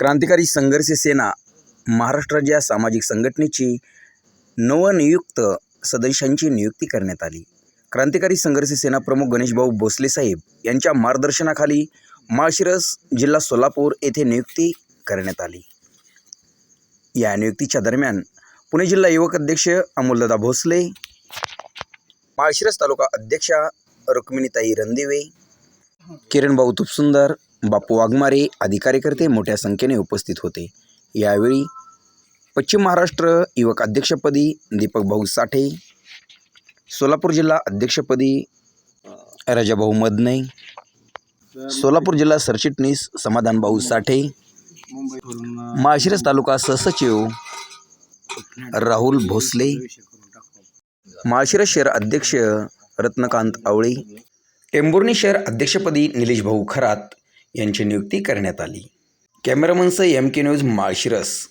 क्रांतिकारी संघर्ष सेना महाराष्ट्राच्या सामाजिक संघटनेची नवनियुक्त सदस्यांची नियुक्ती करण्यात आली. क्रांतिकारी संघर्ष सेना प्रमुख गणेशभाऊ भोसले साहेब यांच्या मार्गदर्शनाखाली माळशिरस जिल्हा सोलापूर येथे नियुक्ती करण्यात आली. या नियुक्तीच्या दरम्यान पुणे जिल्हा युवक अध्यक्ष अमोलदादा भोसले माळशिरस तालुका अध्यक्षा रुक्मिणीताई रणदिवे किरणभाऊ तुपसुंदर बापू वाघमारे आदी कार्यकर्ते मोठ्या संख्येने उपस्थित होते. यावेळी पश्चिम महाराष्ट्र युवक अध्यक्षपदी दीपक भाऊ साठे सोलापूर जिल्हा अध्यक्षपदी राजाभाऊ मदने सोलापूर जिल्हा सरचिटणीस समाधान भाऊ साठे माळशिरस तालुका सहसचिव राहुल भोसले माळशिरस शहर अध्यक्ष रत्नकांत आवळे टेंभुर्णी शहर अध्यक्षपदी निलेश भाऊ खरात यांची नियुक्ती करण्यात आली. कॅमेरामनसह एम के न्यूज माळशिरस.